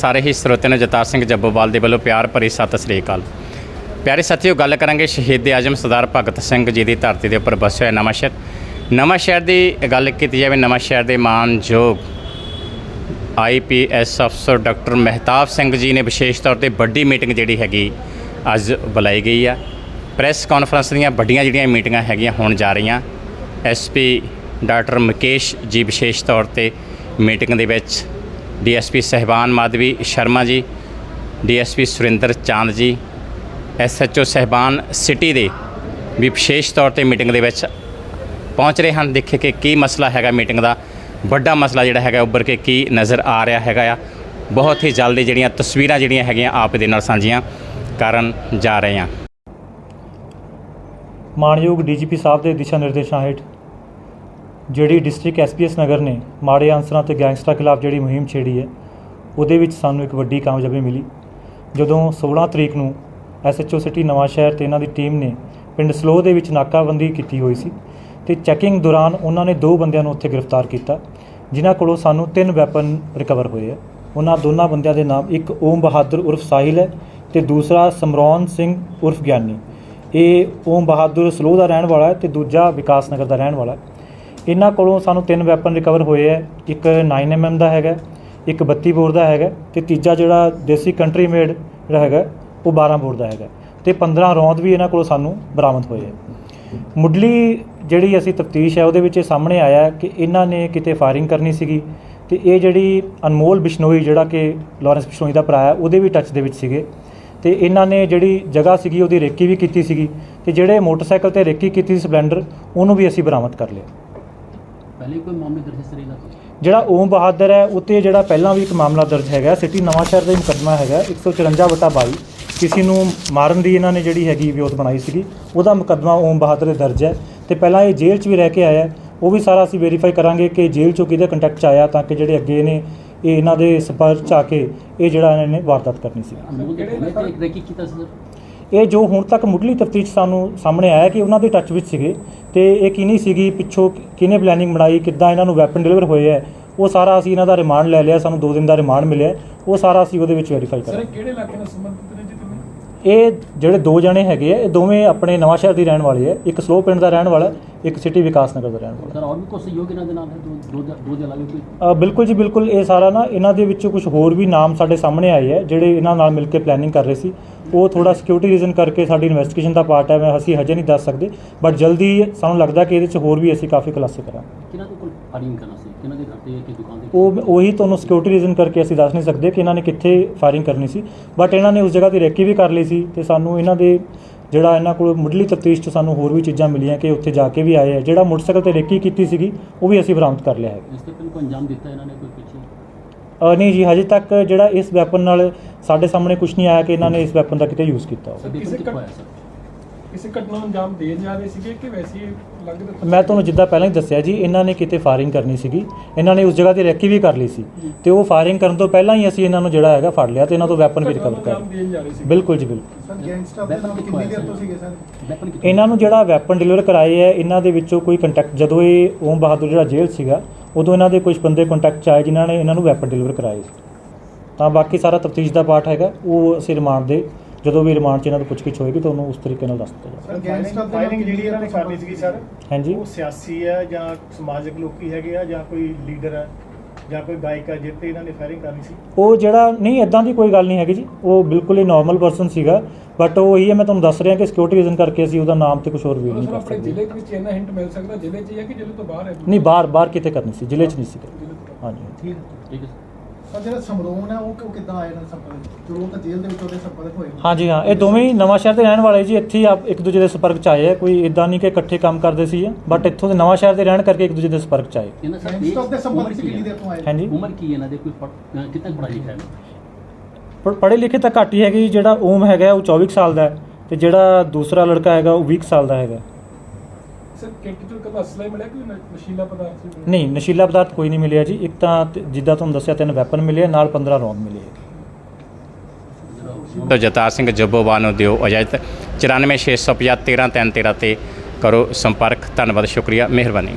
ਸਾਰੇ ਹੀ ਸਰੋਤਿਆਂ ਨੂੰ ਜਤਾਰ ਸਿੰਘ ਜੱਬੋਵਾਲ ਦੇ ਵੱਲੋਂ ਪਿਆਰ ਭਰੀ ਸਤਿ ਸ੍ਰੀ ਅਕਾਲ। ਪਿਆਰੇ ਸਾਥੀਓ, ਗੱਲ ਕਰਾਂਗੇ ਸ਼ਹੀਦ ਆਜਮ ਸਰਦਾਰ ਭਗਤ ਸਿੰਘ ਜੀ ਦੀ ਧਰਤੀ ਦੇ ਉੱਪਰ ਵਸਿਆ ਹੋਇਆ ਨਵਾਂ ਸ਼ਹਿਰ। ਨਵਾਂ ਸ਼ਹਿਰ ਦੀ ਗੱਲ ਕੀਤੀ ਜਾਵੇ, ਨਵਾਂ ਸ਼ਹਿਰ ਦੇ ਮਾਨਯੋਗ ਆਈਪੀਐਸ ਅਫਸਰ ਡਾਕਟਰ ਮਹਿਤਾਬ ਸਿੰਘ ਜੀ ਨੇ ਵਿਸ਼ੇਸ਼ ਤੌਰ ਤੇ ਵੱਡੀ ਮੀਟਿੰਗ ਜਿਹੜੀ ਹੈਗੀ ਅੱਜ ਬੁਲਾਈ ਗਈ ਆ। ਪ੍ਰੈਸ ਕਾਨਫਰੰਸ ਦੀਆਂ ਵੱਡੀਆਂ ਜਿਹੜੀਆਂ ਮੀਟਿੰਗਾਂ ਹੈਗੀਆਂ ਹੋਣ ਜਾ ਰਹੀਆਂ। ਐਸਪੀ ਡਾਕਟਰ ਮੁਕੇਸ਼ ਜੀ ਵਿਸ਼ੇਸ਼ ਤੌਰ ਤੇ ਮੀਟਿੰਗ ਦੇ ਵਿੱਚ ਡੀਐਸਪੀ ਸਹਿਬਾਨ ਮਾਧਵੀ ਸ਼ਰਮਾ ਜੀ, ਡੀਐਸਪੀ ਸੁਰਿੰਦਰ ਚਾਂਦ ਜੀ, ਐਸਐਚਓ ਸਹਿਬਾਨ ਸਿਟੀ ਦੇ ਵੀ ਵਿਸ਼ੇਸ਼ ਤੌਰ ਤੇ ਮੀਟਿੰਗ ਦੇ ਵਿੱਚ ਪਹੁੰਚ ਰਹੇ ਹਨ। ਦੇਖੇ ਕਿ ਕੀ ਮਸਲਾ ਹੈਗਾ ਮੀਟਿੰਗ ਦਾ, ਵੱਡਾ ਮਸਲਾ ਜਿਹੜਾ ਹੈਗਾ ਉੱਭਰ ਕੇ ਕੀ ਨਜ਼ਰ ਆ ਰਿਹਾ ਹੈਗਾ ਆ। ਬਹੁਤ ਹੀ ਜਲਦੀ ਜਿਹੜੀਆਂ ਤਸਵੀਰਾਂ ਜਿਹੜੀਆਂ ਹੈਗੀਆਂ ਆਪ ਦੇ ਨਾਲ ਸਾਂਝੀਆਂ ਕਰਨ ਜਾ ਰਹੇ ਹਾਂ। ਮਾਣਯੋਗ ਡੀਜੀਪੀ ਸਾਹਿਬ ਦੇ ਦਿਸ਼ਾ ਨਿਰਦੇਸ਼ਾਂ ਹੇਠ ਜਿਹੜੀ ਡਿਸਟ੍ਰਿਕਟ ਐਸਪੀਐਸ ਨਗਰ ਨੇ ਮਾੜੇ ਅਨਸਰਾਂ ਤੇ ਗੈਂਗਸਟਰਾਂ ਖਿਲਾਫ ਜਿਹੜੀ ਮੁਹਿੰਮ ਛੇੜੀ ਹੈ, ਉਹਦੇ ਵਿੱਚ ਸਾਨੂੰ ਇੱਕ ਵੱਡੀ ਕਾਮਯਾਬੀ ਮਿਲੀ। ਜਦੋਂ 16 ਤਰੀਕ ਨੂੰ ਐਸਐਚਓ ਸਿਟੀ ਨਵਾਂ ਸ਼ਹਿਰ ਤੇ ਇਹਨਾਂ ਦੀ ਟੀਮ ਨੇ ਪਿੰਡ ਸਲੋ ਦੇ ਵਿੱਚ ਨਾਕਾਬੰਦੀ ਕੀਤੀ ਹੋਈ ਸੀ ਤੇ ਚੈਕਿੰਗ ਦੌਰਾਨ ਉਹਨਾਂ ਨੇ ਦੋ ਬੰਦਿਆਂ ਨੂੰ ਉੱਥੇ ਗ੍ਰਿਫਤਾਰ ਕੀਤਾ, ਜਿਨ੍ਹਾਂ ਕੋਲੋਂ ਸਾਨੂੰ ਤਿੰਨ ਵੈਪਨ ਰਿਕਵਰ ਹੋਏ ਆ। ਉਹਨਾਂ ਦੋਨਾਂ ਬੰਦਿਆਂ ਦੇ ਨਾਮ ਇੱਕ ਓਮ ਬਹਾਦਰ ਉਰਫ ਸਾਹਿਲ ਹੈ ਤੇ ਦੂਸਰਾ ਸਮਰੌਨ ਸਿੰਘ ਉਰਫ ਗਿਆਨੀ। ਇਹ ਓਮ ਬਹਾਦਰ ਸਲੋ ਦਾ ਰਹਿਣ ਵਾਲਾ ਹੈ ਤੇ ਦੂਜਾ ਵਿਕਾਸ ਨਗਰ ਦਾ ਰਹਿਣ ਵਾਲਾ ਹੈ। ਇਹਨਾਂ ਕੋਲੋਂ ਸਾਨੂੰ ਤਿੰਨ ਵੈਪਨ ਰਿਕਵਰ ਹੋਏ ਹੈ। ਇੱਕ 9mm ਦਾ ਹੈਗਾ, ਇੱਕ 32 ਬੋਰ ਦਾ ਹੈਗਾ ਤੇ ਤੀਜਾ ਜਿਹੜਾ ਦੇਸੀ ਕੰਟਰੀ ਮੇਡ ਜਿਹੜਾ ਹੈਗਾ, ਉਹ 12 ਬੋਰ ਦਾ ਹੈਗਾ। ਤੇ 15 ਰੌਂਦ ਵੀ ਇਹਨਾਂ ਕੋਲੋਂ ਸਾਨੂੰ ਬਰਾਮਦ ਹੋਏ ਹੈ। ਮੁੱਢਲੀ ਜਿਹੜੀ ਅਸੀਂ ਤਫਤੀਸ਼ ਹੈ, ਉਹਦੇ ਵਿੱਚ ਇਹ ਸਾਹਮਣੇ ਆਇਆ ਕਿ ਇਹਨਾਂ ਨੇ ਕਿਤੇ ਫਾਇਰਿੰਗ ਕਰਨੀ ਸੀਗੀ ਤੇ ਇਹ ਜਿਹੜੀ ਅਨਮੋਲ ਬਿਸ਼ਨੋਈ ਜਿਹੜਾ ਕਿ ਲਾਰੈਂਸ ਬਿਸ਼ਨੋਈ ਦਾ ਭਰਾ ਹੈ, ਉਹਦੇ ਵੀ ਟੱਚ ਦੇ ਵਿੱਚ ਸੀਗੇ। ਤੇ ਇਹਨਾਂ ਨੇ ਜਿਹੜੀ ਜਗ੍ਹਾ ਸੀਗੀ, ਉਹਦੀ ਰੇਕੀ ਵੀ ਕੀਤੀ ਸੀਗੀ ਤੇ ਜਿਹੜੇ ਮੋਟਰਸਾਈਕਲ ਤੇ ਰੇਕੀ ਕੀਤੀ ਸੀ ਸਪਲੈਂਡਰ ਉਹਨੂੰ ਵੀ ਅਸੀਂ ਬਰਾਮਦ ਕਰ ਲਿਆ। ਪਹਿਲੇ ਕੋਈ ਮਾਮਲੇ ਦਰਜ ਤਰ੍ਹਾਂ ਦਾ ਜਿਹੜਾ ਓਮ ਬਹਾਦਰ ਹੈ ਉੱਤੇ ਜਿਹੜਾ ਪਹਿਲਾਂ ਵੀ ਇੱਕ ਮਾਮਲਾ ਦਰਜ ਹੈਗਾ ਸਿਟੀ ਨਵਾਂ ਸ਼ਹਿਰ ਦਾ ਮੁਕੱਦਮਾ ਹੈਗਾ 154 ਵਟਾ 22 ਕਿਸੇ ਨੂੰ ਮਾਰਨ ਦੀ ਇਹਨਾਂ ਨੇ ਜਿਹੜੀ ਹੈਗੀ ਵਿਉਂਤ ਬਣਾਈ ਸੀਗੀ ਉਹਦਾ ਮੁਕੱਦਮਾ ਓਮ ਬਹਾਦਰ ਦੇ ਦਰਜ ਹੈ। ਤੇ ਪਹਿਲਾਂ ਇਹ ਜੇਲ੍ਹ 'ਚ ਵੀ ਰਹਿ ਕੇ ਆਇਆ। ਉਹ ਵੀ ਸਾਰਾ ਅਸੀਂ ਵੈਰੀਫਾਈ ਕਰਾਂਗੇ ਕਿ ਜੇਲ੍ਹ 'ਚੋਂ ਕਿਹਦੇ ਕੰਟੈਕਟ 'ਚ ਆਇਆ ਤਾਂ ਕਿ ਜਿਹੜੇ ਅੱਗੇ ਨੇ ਇਹ ਇਹਨਾਂ ਦੇ ਸੰਪਰਕ 'ਚ ਆ ਕੇ ਇਹ ਜਿਹੜਾ ਇਹਨਾਂ ਨੇ ਵਾਰਦਾਤ ਕਰਨੀ ਸੀ। ਕੋਲੇ ਤੇ ਇੱਕ ਰੇਕੀ ਕੀਤਾ ਸੀ ਸਰ। ਇਹ ਜੋ ਹੁਣ ਤੱਕ ਮੁੱਢਲੀ ਤਫਤੀਸ਼ ਸਾਨੂੰ ਸਾਹਮਣੇ ਆਇਆ ਕਿ ਉਹਨਾਂ ਦੇ ਟੱਚ ਵਿੱਚ ਸੀਗੇ ਤੇ ਇਹ ਕਿਹਨੀ ਸੀਗੀ ਪਿੱਛੋਂ ਕਿਹਨੇ ਪਲੈਨਿੰਗ ਬਣਾਈ ਕਿੱਦਾਂ ਇਹਨਾਂ ਨੂੰ ਵੈਪਨ ਡਿਲੀਵਰ ਹੋਏ ਹੈ ਉਹ ਸਾਰਾ ਅਸੀਂ ਇਹਨਾਂ ਦਾ ਰਿਮਾਂਡ ਲੈ ਲਿਆ ਸਾਨੂੰ 2 ਦਿਨ ਦਾ ਰਿਮਾਂਡ ਮਿਲਿਆ ਉਹ ਸਾਰਾ ਅਸੀਂ ਉਹਦੇ ਵਿੱਚ ਵੈਰੀਫਾਈ ਸਰ ਕਰਾਂਗੇ ਇਹ ਕਿਹੜੇ ਇਲਾਕੇ ਨਾਲ ਸੰਬੰਧਿਤ ਨੇ ਜੀ ਤੁਸੀਂ? ਇਹ ਜਿਹੜੇ ਦੋ ਜਣੇ ਹੈਗੇ ਆ ਇਹ ਦੋਵੇਂ ਆਪਣੇ ਨਵਾਂ ਸ਼ਹਿਰ ਦੀ ਰਹਿਣ ਵਾਲੇ ਆ ਇੱਕ ਸਲੋ ਪਿੰਡ ਦਾ ਰਹਿਣ ਵਾਲਾ ਇੱਕ ਸਿਟੀ ਵਿਕਾਸ ਨਗਰ ਦਾ ਰਹਿਣ ਵਾਲਾ। ਸਰ ਔਰ ਵੀ ਕੋਈ ਸਹਿਯੋਗ ਇਹਨਾਂ ਦੇ ਨਾਲ ਹੈ ਦੋ ਦੋ ਦੋ ਦੇ ਇਲਾਵਾ ਕੋਈ? ਅ, ਬਿਲਕੁਲ ਜੀ ਬਿਲਕੁਲ ਇਹ ਸਾਰਾ ਨਾ ਇਹਨਾਂ ਦੇ ਵਿੱਚੋਂ ਕੁਝ ਹੋਰ ਵੀ ਨਾਮ ਸਾਡੇ ਸਾਹਮਣੇ ਆਏ ਹੈ ਜਿਹੜੇ ਇਹਨਾਂ ਨਾਲ ਮਿਲ ਕੇ ਪਲੈਨਿੰਗ ਕਰ ਰਹੇ ਸੀ। ਉਹ ਥੋੜਾ ਸਿਕਿਉਰਿਟੀ ਰੀਜ਼ਨ ਕਰਕੇ ਸਾਡੀ ਇਨਵੈਸਟੀਗੇਸ਼ਨ ਦਾ ਪਾਰਟ ਹੈ ਮੈਂ ਅਸੀਂ ਹਜੇ ਨਹੀਂ ਦੱਸ ਸਕਦੇ ਬਟ ਜਲਦੀ ਸਾਨੂੰ ਲੱਗਦਾ ਕਿ ਇਹਦੇ ਵਿੱਚ ਹੋਰ ਵੀ ਅਸੀਂ ਕਾਫੀ ਖੁਲਾਸੇ ਕਰਾਂਗੇ। ਕਿਹਨਾਂ ਦੇ ਕੋਲ ਫਾਇਰਿੰਗ ਕਰਨਾ ਸੀ? ਕਿਹਨਾਂ ਦੇ ਘਰ ਤੇ ਕਿ ਦੁਕਾਨ ਤੇ ਉਹ ਉਹੀ ਤੁਹਾਨੂੰ ਸਿਕਿਉਰਿਟੀ ਰੀਜ਼ਨ ਕਰਕੇ ਅਸੀਂ ਦੱਸ ਨਹੀਂ ਸਕਦੇ ਕਿ ਇਹਨਾਂ ਨੇ ਕਿੱਥੇ ਫਾਇਰਿੰਗ ਕਰਨੀ ਸੀ ਬਟ ਇਹਨਾਂ ਨੇ ਉਸ ਜਗ੍ਹਾ ਦੀ ਰੇਕੀ ਵੀ ਕਰ ਲਈ ਸੀ ਤੇ ਸਾਨੂੰ ਇਹਨਾਂ ਦੇ ਜਿਹੜਾ ਇਹਨਾਂ ਕੋਲ ਮੁੱਢਲੀ ਤਫਤੀਸ਼ 'ਚ ਸਾਨੂੰ ਹੋਰ ਵੀ ਚੀਜ਼ਾਂ ਮਿਲੀਆਂ ਕਿ ਉੱਥੇ ਜਾ ਕੇ ਵੀ ਆਏ ਆ। ਜਿਹੜਾ ਮੋਟਰਸਾਈਕਲ ਤੇ ਰੇਕੀ ਕੀਤੀ ਸੀਗੀ ਉਹ ਵੀ ਅਸੀਂ ਬਰਾਮਦ ਕਰ ਲਿਆ ਹੈ। ਇਸ ਤੇ ਕੋਈ ਅੰਜਾਮ ਦਿੱਤਾ ਇਹਨਾਂ ਨੇ ਕੋਈ ਪਿੱਛੇ? ਨਹੀਂ ਜੀ ਹਜੇ ਤੱਕ ਜਿਹੜਾ ਇਸ ਵੈਪਨ ਨਾਲ ਸਾਡੇ ਸਾਹਮਣੇ ਕੁਝ ਨਹੀਂ ਆਇਆ ਕਿ ਇਹਨਾਂ ਨੇ ਇਸ ਵੈਪਨ ਦਾ ਕਿਤੇ ਯੂਜ਼ ਕੀਤਾ ਹੋਵੇ। ਕਿਸੇ ਘਟਨਾ ਨੂੰ ਅੰਜਾਮ ਦੇਣ ਜਾ ਰਹੇ ਸੀਗੇ ਕਿ ਵੈਸੇ ਹੀ ਲੱਗਦਾ ਮੈਂ ਤੁਹਾਨੂੰ ਜਿੱਦਾਂ ਪਹਿਲਾਂ ਹੀ ਦੱਸਿਆ ਜੀ ਇਹਨਾਂ ਨੇ ਕਿਤੇ ਫਾਇਰਿੰਗ ਕਰਨੀ ਸੀਗੀ। ਇਹਨਾਂ ਨੇ ਉਸ ਜਗ੍ਹਾ ਤੇ ਰੇਕੀ ਵੀ ਕਰ ਲਈ ਸੀ। ਤੇ ਉਹ ਫਾਇਰਿੰਗ ਕਰਨ ਤੋਂ ਪਹਿਲਾਂ ਹੀ ਅਸੀਂ ਇਹਨਾਂ ਨੂੰ ਜਿਹੜਾ ਹੈਗਾ ਫੜ ਲਿਆ ਤੇ ਇਹਨਾਂ ਤੋਂ ਵੈਪਨ ਵੀ ਰਿਕਵਰ ਕਰ ਸੀ ਬਿਲਕੁਲ ਜੀ ਬਿਲਕੁਲ। ਸਰ ਗੈਂਗਸਟਰ ਦੇ ਨਾਲ ਕਿੰਨੀ ਦੇਰ ਤੋਂ ਸੀਗੇ ਸਰ? ਵੈਪਨ ਕਿੱਥੋਂ ਇਹਨਾਂ ਨੂੰ ਜਿਹੜਾ ਵੈਪਨ ਡਿਲੀਵਰ ਕਰਾਏ ਹੈ ਇਹਨਾਂ ਦੇ ਵਿੱਚੋਂ ਕੋਈ ਕੰਟੈਕਟ ਜਦੋਂ ਇਹ ਓਮ ਬਹਾਦਰ ਜਿਹੜਾ ਜੇਲ੍ਹ ਸੀਗਾ ਉਦੋਂ ਇਹਨਾਂ ਦੇ ਕੁਝ ਬੰਦੇ ਕੰਟੈਕਟ 'ਚ ਆਏ ਜਿਨ੍ਹਾਂ ਨੇ ਇਹਨਾਂ ਨੂੰ ਵੈਪਨ ਡਿਲੀਵਰ ਕਰਾਏ ਸੀ। ਤਾਂ ਬਾਕੀ ਸਾਰਾ ਤਫਤੀਸ਼ ਦਾ ਪਾਰਟ ਹੈਗਾ ਉਹ ਅਸੀਂ ਰਿਮਾਂਡ ਦੇ ਜਦੋਂ ਵੀ ਰਿਮਾਂਡ 'ਚ ਇਹਨਾਂ ਤੋਂ ਪੁੱਛਗਿੱਛ ਹੋਏਗੀ ਤਾਂ ਉਹਨੂੰ ਉਸ ਤਰੀਕੇ ਨਾਲ ਦੱਸ ਦਿੱਤਾ ਜਾਵੇਗਾ। ਸਰ ਗੈਂਗਸਟਰ ਦੇ ਨਾਲ ਫਾਇਰਿੰਗ ਕਿੰਨੀ ਜਿਹੜੀ ਦੇਰ ਇਹਨਾਂ ਨੇ ਤੋਂ ਕਰਨੀ ਸੀਗੀ ਸਰ ਹਾਂਜੀ। ਉਹ ਸਿਆਸੀ ਹੈ ਜਾਂ ਸਮਾਜਿਕ ਲੋਕੀ ਹੈਗੇ ਆ ਜਾਂ ਕੋਈ ਲੀਡਰ ਹੈ ਜਾਂ ਕੋਈ ਗਾਇਕ ਹੈ ਜਿੱਤੇ ਇਹਨਾਂ ਨੇ ਫਾਇਰਿੰਗ ਕਰਨੀ ਸੀ? ਉਹ ਜਿਹੜਾ ਨਹੀਂ ਇਦਾਂ ਦੀ ਕੋਈ ਗੱਲ ਨਹੀਂ ਹੈਗੀ ਜੀ। ਉਹ ਬਿਲਕੁਲ ਹੀ ਨਾਰਮਲ ਪਰਸਨ ਸੀਗਾ ਬਟ ਉਹ ਹੀ ਹੈ ਮੈਂ ਤੁਹਾਨੂੰ ਦੱਸ ਰਿਹਾ ਕਿ ਸਿਕਿਉਰਿਟੀ ਰੀਜ਼ਨ ਕਰਕੇ ਅਸੀਂ ਉਹਦਾ ਨਾਮ ਤੇ ਕੁਝ ਹੋਰ ਵੀ ਨਹੀਂ ਕਰ ਸਕਦੇ। ਜ਼ਿਲ੍ਹੇ ਦੇ ਵਿੱਚ ਇਹਨਾਂ ਹਿੰਟ ਮਿਲ ਸਕਦਾ ਜ਼ਿਲ੍ਹੇ 'ਚ ਹੀ ਹੈ ਕਿ ਜ਼ਿਲ੍ਹੇ ਤੋਂ ਬਾਹਰ ਹੈ? ਨਹੀਂ ਬਾਹਰ ਬਾਹਰ ਕਿਤੇ ਕਰਨੀ ਸੀ ਜ਼ਿਲ੍ਹੇ 'ਚ ਨਹੀਂ ਬਾਹਰ। ਹਾਂਜੀ ਠੀਕ ਠੀਕ ਹੈ ਸਰ ਜਿਹੜਾ ਸਮਰੋਨ ਹੈ ਉਹ ਕਿ- ਉਹ ਕਿੱਦਾਂ ਆਏ ਨੇ ਸੰਪਰਕ ਜਦੋਂ ਉਹ ਤਾਂ ਜੇਲ੍ਹ ਦੇ ਵਿੱਚ ਉਹਦੇ ਸੰਪਰਕ ਹੋਏ ਹਾਂਜੀ ਹਾਂ ਇਹ ਦੋਵੇਂ ਹੀ ਨਵਾਂ ਸ਼ਹਿਰ ਦੇ ਰਹਿਣ ਵਾਲੇ ਜੀ ਇੱਥੇ ਹੀ ਆਪ ਇੱਕ ਦੂਜੇ ਦੇ ਸੰਪਰਕ ਚ ਆਏ ਆ ਕੋਈ ਇਦਾਂ ਨਹੀਂ ਕਿ ਇਕੱਠੇ ਕੰਮ ਕਰਦੇ ਸੀ ਬਟ ਇੱਥੋਂ ਦੇ ਨਵਾਂ ਸ਼ਹਿਰ ਦੇ ਰਹਿਣ ਕਰਕੇ ਇੱਕ ਦੂਜੇ ਦੇ ਸੰਪਰਕ ਚ ਆਏ। ਇਹਨਾਂ ਸਰ ਗੈਂਗਸਟਰ ਦੇ ਸੰਪਰਕ ਉਮਰ ਚ ਕੀ ਕਿੰਨੀ ਦੇਰ ਹੈ ਤੋਂ ਆਏ ਹਾਂਜੀ। ਉਮਰ ਕੀ ਹੈ ਇਹਨਾਂ ਦੇ? ਕੋਈ ਪੜ੍ਹ- ਅਹ ਕਿੰਨਾ ਪੜ੍ਹਾਈ ਲਿਖਿਆ ਹੈ? ਪਰ ਪੜ੍ਹੇ ਲਿਖੇ ਤਾਂ ਘੱਟ ਹੀ ਹੈਗੇ ਜੀ। ਜਿਹੜਾ ਓਮ ਹੈਗਾ ਉਹ 24 ਕੁ ਸਾਲ ਦਾ ਹੈ ਤੇ ਜਿਹੜਾ ਦੂਸਰਾ ਲੜਕਾ ਹੈਗਾ ਉਹ 20 ਕੁ ਸਾਲ ਦਾ ਹੈਗਾ। ਸਰ ਕਿੱਟ ਚੋਂ ਕਦਾ ਅਸਲਾ ਹੀ ਮਿਲਿਆ ਕਿ ਨ- ਨਸ਼ੀਲਾ ਪਦਾਰਥ ਸੀ ਮਿਲਿਆ? ਨਹੀਂ ਨਸ਼ੀਲਾ ਪਦਾਰਥ ਕੋਈ ਨਹੀਂ ਮਿਲਿਆ ਜੀ। ਇੱਕ ਤਾਂ ਤ- ਜਿੱਦਾਂ ਤੁਹਾਨੂੰ ਦੱਸਿਆ ਤਿੰਨ ਵੈਪਨ ਮਿਲੇ ਨਾਲ 15 ਰੌਂਦ ਮਿਲੇ। ਤੋਂ ਜਤਾਰ ਸਿੰਘ ਜੱਬੋਵਾਲ ਨੂੰ ਦਿਓ ਇਜਾਜ਼ਤ। 94650 1313 ਤੇ ਕਰੋ ਸੰਪਰਕ। ਧੰਨਵਾਦ ਸ਼ੁਕਰੀਆ ਮਿਹਰਬਾਨੀ।